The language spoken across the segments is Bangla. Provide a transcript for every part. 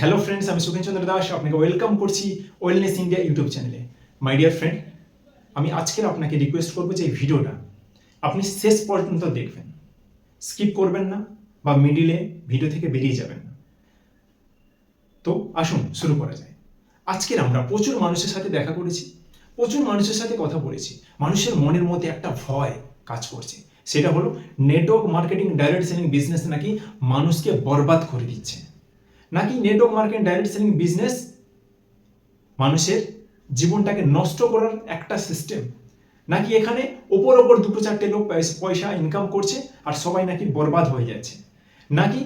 হ্যালো ফ্রেন্ডস আমি সুখেন চন্দ্র দাস, আপনাকে ওয়েলকাম করছি ওয়েলনেস ইন্ডিয়া ইউটিউব চ্যানেলে মাই ডিয়ার ফ্রেন্ড আমি আজকের আপনাকে রিকোয়েস্ট করব যে এই ভিডিওটা আপনি শেষ পর্যন্ত দেখবেন। স্কিপ করবেন না বা মিডিলে ভিডিও থেকে বেরিয়ে যাবেন না। তো আসুন, শুরু করা যায়। আজকের আমরা প্রচুর মানুষের সাথে দেখা করেছি, প্রচুর মানুষের সাথে কথা বলেছি। মানুষের মনের মধ্যে একটা ভয় কাজ করছে। সেটা হলো network marketing direct selling business নাকি মানুষকে বরবাদ করে দিচ্ছে। নাকি network marketing direct selling business মানুষের জীবনটাকে নষ্ট করার একটা সিস্টেম নাকি এখানে ওপর ওপর দুটো চারটে লোক পয়সা ইনকাম করছে আর সবাই নাকি বরবাদ হয়ে যাচ্ছে? নাকি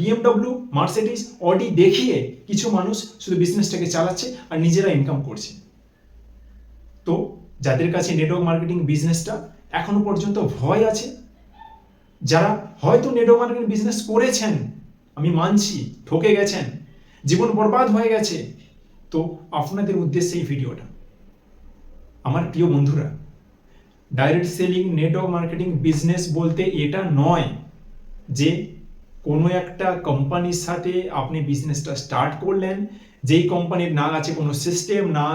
বিএমডব্লিউ মার্সিডিস অডি দেখিয়ে কিছু মানুষ শুধু বিজনেসটাকে চালাচ্ছে আর নিজেরা ইনকাম করছে? তো যাদের কাছে নেটওয়ার্ক মার্কেটিং বিজনেসটা এখনও পর্যন্ত ভয় আছে, যারা হয়তো নেটওয়ার্ক মার্কেটিং বিজনেস করেছেন আমি মানছি, ঠকে গেছেন, জীবন বরবাদ হয়ে গেছে। তো আপনাদের উদ্দেশ্যে এই ভিডিওটা। আমার প্রিয় বন্ধুরা direct selling network marketing business বলতে এটা নয় যে কোনো একটা কোম্পানির সাথে আপনি বিজনেসটা স্টার্ট করলেন, যেই কোম্পানির না আছে কোনো সিস্টেম না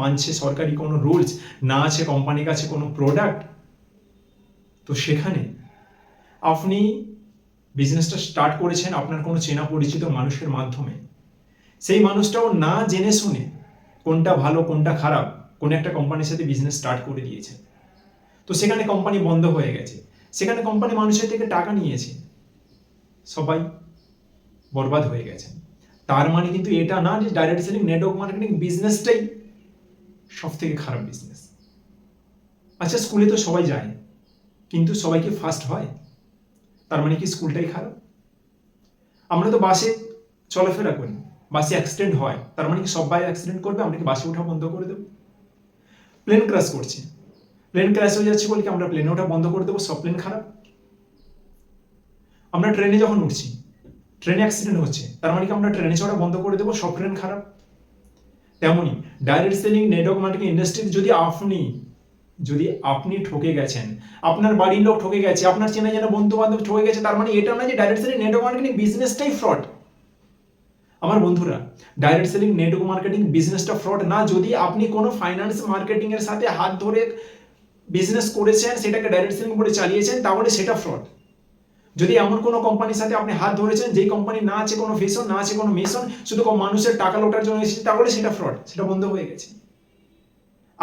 মানছে সরকারি কোনো রুলস না আছে কোম্পানির কাছে কোনো প্রোডাক্ট তো সেখানে আপনি বিজনেসটা স্টার্ট করেছেন আপনার কোনো চেনা পরিচিত মানুষের মাধ্যমে। সেই মানুষটাও না জেনে শুনে কোনটা ভালো, কোনটা খারাপ, কোন একটা কোম্পানির সাথে বিজনেস স্টার্ট করে দিয়েছে। তো সেখানে কোম্পানি বন্ধ হয়ে গেছে। সেখানে কোম্পানি মানুষের থেকে টাকা নিয়েছে। সবাই বরবাদ হয়ে গেছে। তার মানে কিন্তু এটা না যে ডাইরেক্ট সেলিং নেটওয়ার্ক মার্কেটিং বিজনেসটাই সব থেকে খারাপ বিজনেস আচ্ছা স্কুলে তো সবাই যায়, কিন্তু সবাই কি ফার্স্ট হয়? তার মানে কি স্কুলটাই খারাপ? আমরা তো বাসে চলাফেরা করি, বাসে অ্যাক্সিডেন্ট হয়, তার মানে কি সবাই অ্যাক্সিডেন্ট করবে? আমরা কি বাসে ওঠা বন্ধ করে দেবো? প্লেন ক্র্যাশ করছে। প্লেন ক্র্যাশ হয়ে যাচ্ছে বলে কি আমরা প্লেনে ওঠা বন্ধ করে দেবো? সব প্লেন খারাপ? আমরা ট্রেনে যখন উঠছি ট্রেনে অ্যাক্সিডেন্ট হচ্ছে, তার মানে কি আমরা ট্রেনে চড়া বন্ধ করে দেবো? সব ট্রেন খারাপ? তেমনই ডাইরেক্ট সেলিং নেটওয়ার্ক মার্কেটিং ইন্ডাস্ট্রিতে যদি আপনি যদি আপনি ঠকে গেছেন, আপনার বাড়ির লোক ঠকে গেছে, আপনার চেনা জানা বন্ধু বান্ধব ঠকে গেছে, তার মানে এটা না যে ডাইরেক্ট সেলিং নেটওয়ার্ক মার্কেটিং বিজনেসটাই ফ্রড আমার বন্ধুরা ডাইরেক্ট সেলিং নেটওয়ার্ক মার্কেটিং বিজনেসটা ফ্রড না, যদি আপনি কোনো ফাইন্যান্স মার্কেটিং এর সাথে হাত ধরে বিজনেস করেছেন, সেটাকে ডাইরেক্ট সেলিং করে চালিয়েছেন, তাহলে সেটা ফ্রড যদি এমন কোনো কোম্পানির সাথে আপনি হাত ধরেছেন, যেই কোম্পানি না আছে কোনো ভিশন না আছে কোনো মিশন শুধু মানুষের টাকা লোটার জন্য এসেছে, তাহলে সেটা ফ্রড সেটা বন্ধ হয়ে গেছে।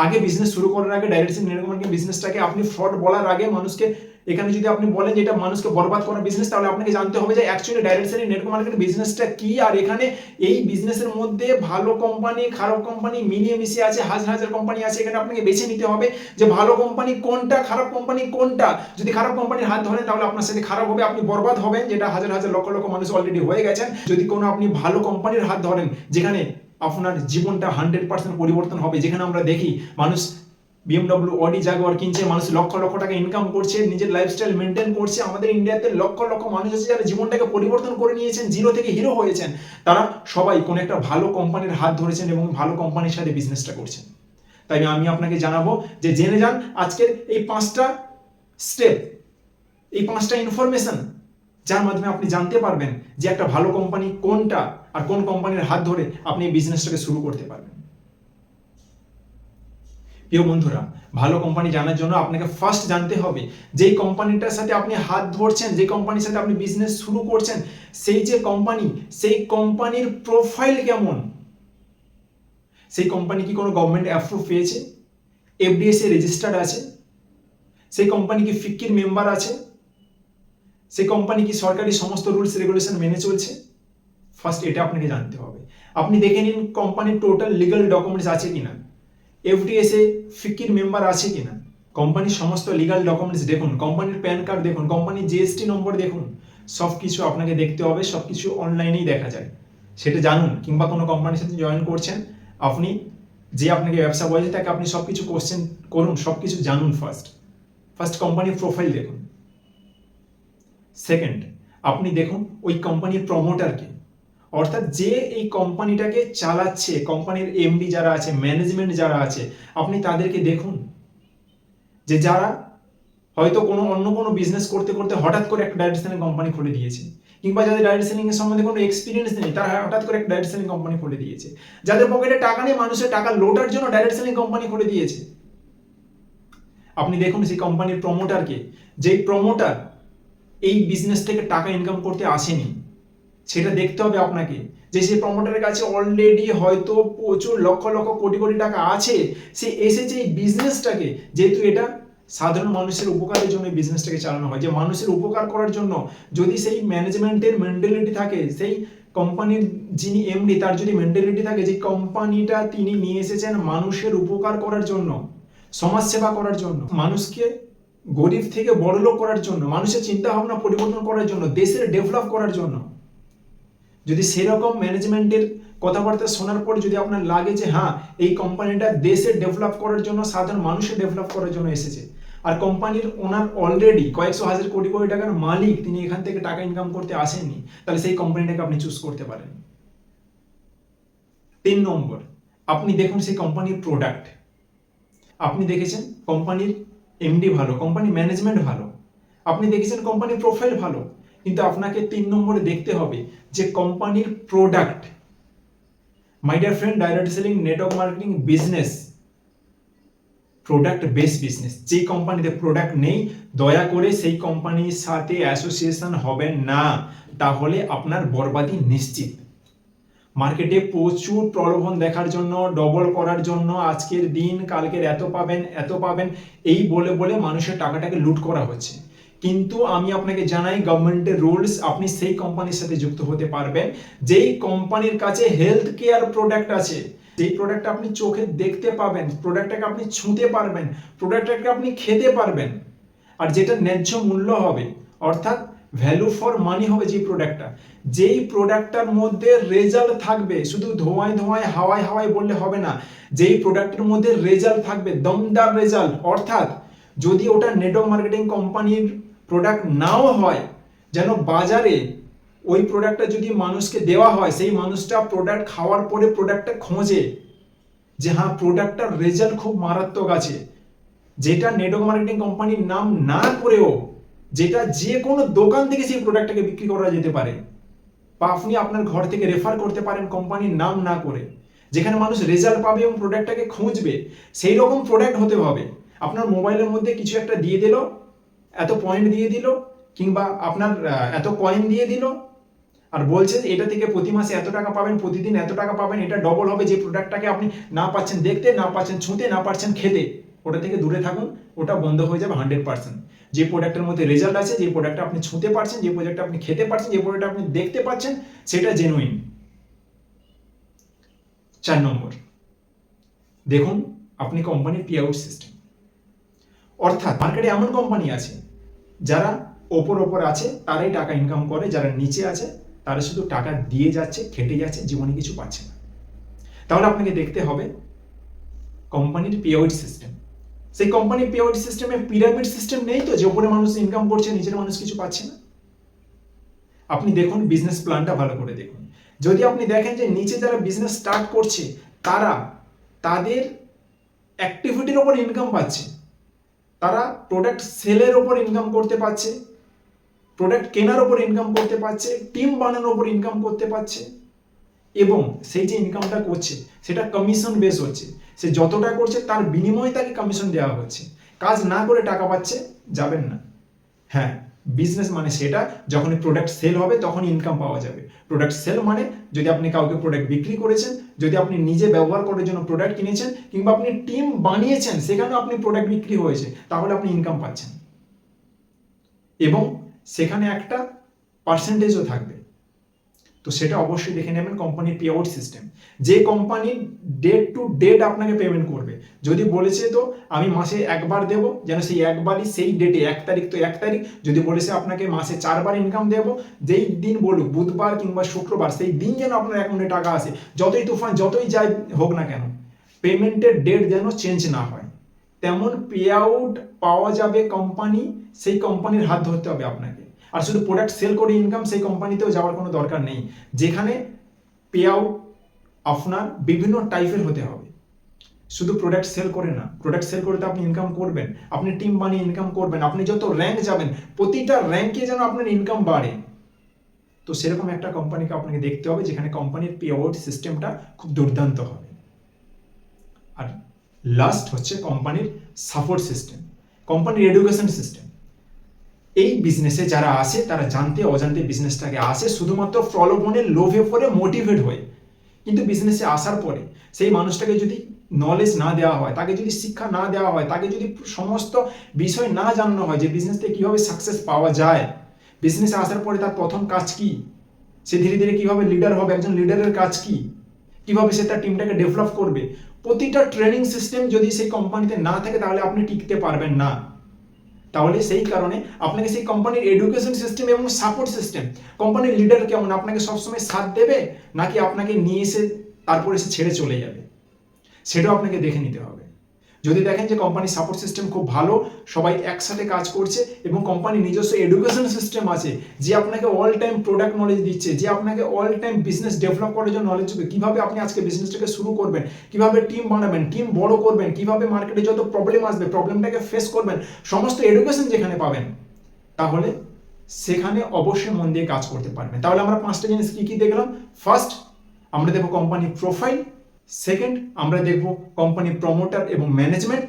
আগে বিজনেস শুরু করার আগে ডাইরেক্ট নেটওয়ার্ক বিজনেসটাকে আপনি ফ্রড বলার আগে মানুষকে, এখানে যদি আপনি বলেন যে এটা মানুষকে বরবাদ করা বিজনেস তাহলে আপনাকে জানতে হবে যে actually direct selling network marketing বিজনেসটা কি? আর এখানে এই বিজনেসের মধ্যে ভালো কোম্পানি খারাপ কোম্পানি মিলিয়ে মিশিয়ে আছে, হাজার হাজার কোম্পানি আছে, এখানে আপনাকে বেছে নিতে হবে যে ভালো কোম্পানি কোনটা, খারাপ কোম্পানি কোনটা? যদি খারাপ কোম্পানির হাত ধরেন, তাহলে আপনার সাথে খারাপ হবে, আপনি বরবাদ হবেন, যেটা হাজার হাজার লক্ষ লক্ষ মানুষ অলরেডি হয়ে গেছেন। যদি কোনো আপনি ভালো কোম্পানির হাত ধরেন, যেখানে আপনার জীবনটা হান্ড্রেড পার্সেন্ট পরিবর্তন হবে। যেখানে আমরা দেখি, মানুষ বিএমডব্লিউ অডি জাগুয়ার কিনছে, মানুষ লক্ষ লক্ষ টাকা ইনকাম করছে, নিজের লাইফস্টাইল মেনটেন করছে। আমাদের ইন্ডিয়াতে লক্ষ লক্ষ মানুষ আছে যারা জীবনটাকে পরিবর্তন করে নিয়েছেন জিরো থেকে হিরো হয়েছেন। তারা সবাই কোনো একটা ভালো কোম্পানির হাত ধরেছেন এবং ভালো কোম্পানির সাথে বিজনেসটা করছেন। তাই আমি আপনাকে জানাব যে জেনে যান, আজকের এই পাঁচটা স্টেপ এই পাঁচটা ইনফরমেশন যার মাধ্যমে আপনি জানতে পারবেন যে একটা ভালো কোম্পানি কোনটা আর কোন কোম্পানির হাত ধরে আপনি বিজনেসটাকে শুরু করতে পারবেন? প্রিয় বন্ধুরা, ভালো কোম্পানি জানার জন্য আপনাকে ফার্স্ট জানতে হবে, যেই কোম্পানিটার সাথে আপনি হাত ধরছেন যে কোম্পানির সাথে আপনি বিজনেস শুরু করছেন, সেই যে কোম্পানি, সেই কোম্পানির প্রোফাইল কেমন? সেই কোম্পানি কি কোনো গভর্নমেন্ট অ্যাপ্রুভ পেয়েছে? এফডিএসএ রেজিস্টার্ড আছে? সেই কোম্পানি কি ফিক্কির মেম্বার আছে? সেই কোম্পানি কি সরকারি সমস্ত রুলস রেগুলেশন মেনে চলছে? ফার্স্ট এটা আপনাকে জানতে হবে। আপনি দেখে নিন কোম্পানির টোটাল লিগাল ডকুমেন্টস আছে কিনা। এফডিএসএ ফিকির মেম্বার আছে কি না কোম্পানির সমস্ত লিগাল ডকুমেন্টস দেখুন। কোম্পানির প্যান কার্ড দেখুন। কোম্পানির জিএসটি নম্বর দেখুন। সব কিছু আপনাকে দেখতে হবে। সব কিছু অনলাইনেই দেখা যায়। সেটা জানুন। কিংবা কোনো কোম্পানির সাথে জয়েন করছেন, আপনি যে আপনাকে ব্যবসা বলছে তাকে আপনি সব কিছু কোশ্চেন করুন। সব কিছু জানুন ফার্স্ট ফার্স্ট কোম্পানির প্রোফাইল দেখুন। সেকেন্ড আপনি দেখুন ওই কোম্পানির প্রমোটারকে অর্থাৎ যে এই কোম্পানিটাকে চালাচ্ছে, কোম্পানির এমডি যারা আছে ম্যানেজমেন্ট যারা আছে, আপনি তাদেরকে দেখুন। যে যারা হয়তো কোনো অন্য কোনো বিজনেস করতে করতে হঠাৎ করে একটা ডাইরেকশনের কোম্পানি খুলে দিয়েছে, কিংবা যাদের ডাইরেক্ট সেলিং এর সম্বন্ধে কোনো এক্সপিরিয়েন্স নেই, তারা হঠাৎ করে একটা ডাইরেক্ট সেলিং কোম্পানি খুলে দিয়েছে। যাদের পকেটে টাকা নেই, মানুষের টাকা লোটার জন্য ডাইরেক্ট সেলিং কোম্পানি খুলে দিয়েছে। আপনি দেখুন সেই কোম্পানির প্রমোটারকে যেই প্রমোটার এই বিজনেস থেকে টাকা ইনকাম করতে আসেনি সেটা দেখতে হবে আপনাকে যে সেই প্রমোটারের কাছে অলরেডি হয়তো প্রচুর লক্ষ লক্ষ কোটি কোটি টাকা আছে। সে এসেছে এই বিজনেসটাকে যেহেতু এটা সাধারণ মানুষের উপকারের জন্য বিজনেসটাকে চালানো হয়, যে মানুষের উপকার করার জন্য যদি সেই ম্যানেজমেন্টের মেন্টালিটি থাকে, সেই কোম্পানির যিনি এমডি তার যদি মেন্টালিটি থাকে যে কোম্পানিটা তিনি নিয়ে এসেছেন মানুষের উপকার করার জন্য সমাজ সেবা করার জন্য, মানুষকে গরিব থেকে বড়লোক করার জন্য, মানুষের চিন্তা ভাবনা পরিবর্তন করার জন্য, দেশের ডেভেলপ করার জন্য যদি সেরকম ম্যানেজমেন্টের কথাবার্তা শোনার পর যদি আপনার লাগে যে হ্যাঁ এই কোম্পানিটা দেশে ডেভেলপ করার জন্য, সাধারণ মানুষের ডেভেলপ করার জন্য এসেছে। আর কোম্পানির ওনার অলরেডি কয়েকশো হাজার কোটি কোটি টাকার মালিক, তিনি এখান থেকে টাকা ইনকাম করতে আসেননি, তাহলে সেই কোম্পানিটাকে আপনি চুজ করতে পারেন। তিন নম্বর, আপনি দেখুন সেই কোম্পানির প্রোডাক্ট আপনি দেখেছেন কোম্পানির এমডি ভালো কোম্পানি ম্যানেজমেন্ট ভালো। আপনি দেখেছেন কোম্পানির প্রোফাইল ভালো, কিন্তু আপনাকে তিন নম্বরে দেখতে হবে যে কোম্পানির product my dear friend direct selling network marketing business product base business যে কোম্পানিতে প্রোডাক্ট নেই, দয়া করে সেই কোম্পানির সাথে অ্যাসোসিয়েশন হবেন না, তাহলে আপনার বরবাদি নিশ্চিত। মার্কেটে প্রচুর প্রলোভন দেখার জন্য ডবল করার জন্য, আজকের দিন, কালকের এত পাবেন এত পাবেন, এই বলে বলে মানুষের টাকাটাকে লুট করা হচ্ছে। কিন্তু আমি আপনাকে জানাই গভর্নমেন্টের রুলস আপনি সেই কোম্পানির সাথে যুক্ত হতে পারবেন। যেই কোম্পানির কাছে হেলথ কেয়ার প্রোডাক্ট আছে যেই প্রোডাক্ট আপনি চোখে দেখতে পাবেন প্রোডাক্টটাকে আপনি ছুঁতে পারবেন প্রোডাক্টটাকে আপনি খেতে পারবেন। আর যেটা ন্যায্য মূল্য হবে, অর্থাৎ ভ্যালু ফর মানি হবে যে প্রোডাক্টটা যেই প্রোডাক্টটার মধ্যে রেজাল্ট থাকবে, শুধু ধোঁয়ায় ধোঁয়ায়, হাওয়ায় হাওয়ায় বললে হবে না, যেই প্রোডাক্টের মধ্যে রেজাল্ট থাকবে, দমদার রেজাল্ট অর্থাৎ যদি ওটা নেটওয়ার্ক মার্কেটিং কোম্পানির প্রোডাক্ট নাও হয়, যেন বাজারে ওই প্রোডাক্টটা যদি মানুষকে দেওয়া হয়, সেই মানুষটা প্রোডাক্ট খাওয়ার পরে প্রোডাক্টটা খোঁজে যে হ্যাঁ প্রোডাক্টটার রেজাল্ট খুব মারাত্মক আছে। যেটা নেটওয়ার্ক মার্কেটিং কোম্পানির নাম না করেও, যেটা যে কোনো দোকান থেকে সেই প্রোডাক্টটাকে বিক্রি করা যেতে পারে। বা আপনি আপনার ঘর থেকে রেফার করতে পারেন কোম্পানির নাম না করে, যেখানে মানুষ রেজাল্ট পাবে এবং প্রোডাক্টটাকে খুঁজবে সেই রকম প্রোডাক্ট হতে হবে। আপনার মোবাইলের মধ্যে কিছু একটা দিয়ে দিল এত পয়েন্ট দিয়ে দিল, কিংবা আপনার এত কয়েন দিয়ে দিল, আর বলছে এটা থেকে প্রতি মাসে এত টাকা পাবেন, প্রতিদিন এত টাকা পাবেন, এটা ডবল হবে যে প্রোডাক্টটাকে আপনি না পাচ্ছেন দেখতে, না পাচ্ছেন ছুঁতে, না পাচ্ছেন খেতে, ওটা থেকে দূরে থাকুন, ওটা বন্ধ হয়ে যাবে হান্ড্রেড পার্সেন্ট যে প্রোডাক্টের মধ্যে রেজাল্ট আছে, যে প্রোডাক্টটা আপনি ছুঁতে পারছেন, যে প্রোডাক্টটা আপনি খেতে পারছেন, যে প্রোডাক্টটা আপনি দেখতে পাচ্ছেন, সেটা জেনুইন চার নম্বর। দেখুন, আপনি কোম্পানির পে আউট সিস্টেম অর্থাৎ মার্কেটে এমন কোম্পানি আছে যারা ওপর ওপর আছে, তারাই টাকা ইনকাম করে, যারা নিচে আছে, তারা শুধু টাকা দিয়ে যাচ্ছে, খেটে যাচ্ছে, জীবনে কিছু পাচ্ছে না। তাহলে আপনাকে দেখতে হবে কোম্পানির পে আউট সিস্টেম সেই কোম্পানির পে আউট সিস্টেমে পিরামিড সিস্টেম নেই তো, যে ওপরে মানুষ ইনকাম করছে, নিচের মানুষ কিছু পাচ্ছে না? আপনি দেখুন বিজনেস প্ল্যানটা ভালো করে দেখুন। যদি আপনি দেখেন যে নিচে যারা বিজনেস স্টার্ট করছে, তারা তাদের অ্যাক্টিভিটির ওপর ইনকাম পাচ্ছে। তারা প্রোডাক্ট সেলের ওপর ইনকাম করতে পারছে প্রোডাক্ট কেনার ওপর ইনকাম করতে পারছে টিম বানানোর ওপর ইনকাম করতে পারছে এবং সেই যে ইনকামটা করছে, সেটা কমিশন বেস হচ্ছে। সে যতটা করছে, তার বিনিময়ে তাকে কমিশন দেওয়া হচ্ছে। কাজ না করে টাকা পাচ্ছে, যাবেন না। হ্যাঁ বিজনেস মানে সেটা, যখনই প্রোডাক্ট সেল হবে তখন ইনকাম পাওয়া যাবে। প্রোডাক্ট সেল মানে যদি আপনি কাউকে প্রোডাক্ট বিক্রি করেছেন যদি আপনি নিজে ব্যবহার করার জন্য প্রোডাক্ট কিনেছেন কিংবা আপনি টিম বানিয়েছেন সেখানেও আপনি প্রোডাক্ট বিক্রি হয়েছে, তাহলে আপনি ইনকাম পাচ্ছেন। এবং সেখানে একটা পার্সেন্টেজও থাকবে। তো সেটা অবশ্যই দেখে নেবেন কোম্পানির পে আউট সিস্টেম যে কোম্পানি ডেট টু ডেট আপনাকে পেমেন্ট করবে। যদি বলেছে তো আমি মাসে একবার দেব, যেন সেই একবারই সেই ডেটে এক তারিখ তো এক তারিখ, যদি বলেছে আপনাকে মাসে চারবার ইনকাম দেব, যেই দিন বলুক, বুধবার কিংবা শুক্রবার, সেই দিন যেন আপনার অ্যাকাউন্টে টাকা আসে, যতই তুফান, যতই যাই হোক না কেন পেমেন্টের ডেট যেন চেঞ্জ না হয়। তেমন পে আউট পাওয়া যাবে কোম্পানি সেই কোম্পানির হাত ধরতে হবে আপনাকে। আর শুধু প্রোডাক্ট সেল করে ইনকাম সেই কোম্পানিতেও যাওয়ার কোনো দরকার নেই। যেখানে পে আউট আপনার বিভিন্ন টাইপের হতে হবে। শুধু প্রোডাক্ট সেল করে না প্রোডাক্ট সেল করে তো আপনি ইনকাম করবেন। আপনি টিম বানিয়ে ইনকাম করবেন, আপনি যত র্যাঙ্ক যাবেন, প্রতিটা র্যাঙ্কে যেন আপনার ইনকাম বাড়ে। তো সেরকম একটা কোম্পানিকে আপনাকে দেখতে হবে, যেখানে কোম্পানির পে আউট সিস্টেমটা খুব দুর্দান্ত হবে। আর লাস্ট হচ্ছে কোম্পানির সাপোর্ট সিস্টেম কোম্পানির এডুকেশন সিস্টেম এই বিজনেসে যারা আসে, তারা জানতে, অজান্তে বিজনেসটাকে আসে, শুধুমাত্র প্রলোভনের লোভে পড়ে মোটিভেট হয়ে। কিন্তু বিজনেসে আসার পরে, সেই মানুষটাকে যদি নলেজ না দেওয়া হয়, তাকে যদি শিক্ষা না দেওয়া হয়, তাকে যদি সমস্ত বিষয় না জানানো হয় যে বিজনেসতে কীভাবে সাকসেস পাওয়া যায় বিজনেসে আসার পরে তার প্রথম কাজ কি? সে ধীরে ধীরে কীভাবে লিডার হবে, একজন লিডারের কাজ কি? কীভাবে সে তার টিমটাকে ডেভেলপ করবে? প্রতিটা ট্রেনিং সিস্টেম যদি সেই কোম্পানিতে না থাকে, তাহলে আপনি টিকতে পারবেন না। তাহলে সেই কারণে আপনাকে সেই কোম্পানির এডুকেশন সিস্টেম এবং সাপোর্ট সিস্টেম কোম্পানির লিডার কেমন? আপনাকে সবসময় সাথ দেবে নাকি আপনাকে নিয়ে এসে তারপর এসে ছেড়ে চলে যাবে? সেটাও আপনাকে দেখে নিতে হবে। যদি দেখেন যে কোম্পানির সাপোর্ট সিস্টেম খুব ভালো, সবাই একসাথে কাজ করছে এবং কোম্পানির নিজস্ব এডুকেশন সিস্টেম আছে, যে আপনাকে অল টাইম প্রোডাক্ট নলেজ দিচ্ছে, যে আপনাকে অল টাইম বিজনেস ডেভেলপ করার জন্য নলেজ দেবে, কীভাবে আপনি আজকে বিজনেসটাকে শুরু করবেন, কীভাবে টিম বানাবেন টিম বড় করবেন, কীভাবে মার্কেটে যত প্রবলেম আসবে প্রবলেমটাকে ফেস করবেন, সমস্ত এডুকেশন যেখানে পাবেন, তাহলে সেখানে অবশ্যই মন দিয়ে কাজ করতে পারবেন। তাহলে আমরা পাঁচটা জিনিস কী কী দেখলাম? ফার্স্ট আমরা দেখব কোম্পানির প্রোফাইল সেকেন্ড আমরা দেখব কোম্পানির প্রমোটার এবং ম্যানেজমেন্ট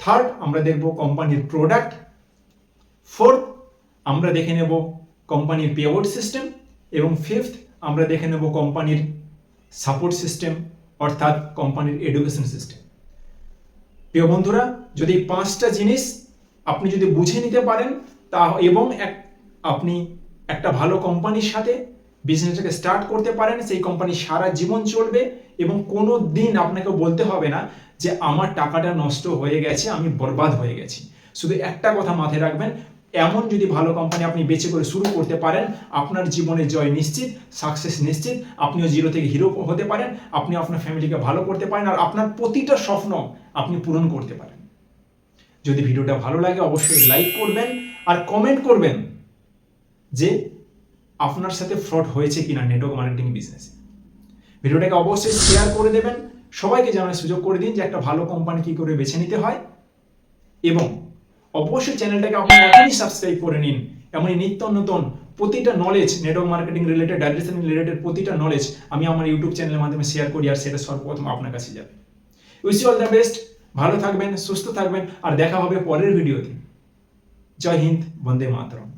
থার্ড আমরা দেখব কোম্পানির প্রোডাক্ট ফোর্থ আমরা দেখে নেব কোম্পানির পেআউট সিস্টেম এবং ফিফথ আমরা দেখে নেব কোম্পানির সাপোর্ট সিস্টেম অর্থাৎ কোম্পানির এডুকেশন সিস্টেম প্রিয় বন্ধুরা, যদি পাঁচটা জিনিস আপনি যদি বুঝে নিতে পারেন, তা এবং এক আপনি একটা ভালো কোম্পানির সাথে বিজনেসটাকে স্টার্ট করতে পারেন, সেই কোম্পানি সারা জীবন চলবে এবং কোনো দিন আপনাকে বলতে হবে না যে আমার টাকাটা নষ্ট হয়ে গেছে, আমি বরবাদ হয়ে গেছি। শুধু একটা কথা মাথায় রাখবেন, এমন যদি ভালো কোম্পানি আপনি বেছে করে শুরু করতে পারেন, আপনার জীবনের জয় নিশ্চিত সাকসেস নিশ্চিত, আপনিও জিরো থেকে হিরো হতে পারেন আপনি আপনার ফ্যামিলিকে ভালো করতে পারেন, আর আপনার প্রতিটা স্বপ্ন আপনি পূরণ করতে পারেন। যদি ভিডিওটা ভালো লাগে, অবশ্যই লাইক করবেন আর কমেন্ট করবেন যে আপনার সাথে ফ্রড হয়েছে কিনা নেটওয়ার্ক মার্কেটিং বিজনেসে ভিডিওটাকে অবশ্যই শেয়ার করে দেবেন। সবাইকে জানার সুযোগ করে দিন যে একটা ভালো কোম্পানি কী করে বেছে নিতে হয়। এবং অবশ্যই চ্যানেলটাকে আপনি এখনই সাবস্ক্রাইব করে নিন। এমনই নিত্য নতুন প্রতিটা knowledge network marketing related addressing related প্রতিটা নলেজ আমি আমার ইউটিউব চ্যানেলের মাধ্যমে শেয়ার করি আর সেটা সর্বপ্রথম আপনার কাছে যাবে। Wish you all the best ভালো থাকবেন, সুস্থ থাকবেন। আর দেখা হবে পরের ভিডিওতে জয় হিন্দ, বন্দে মাতরম।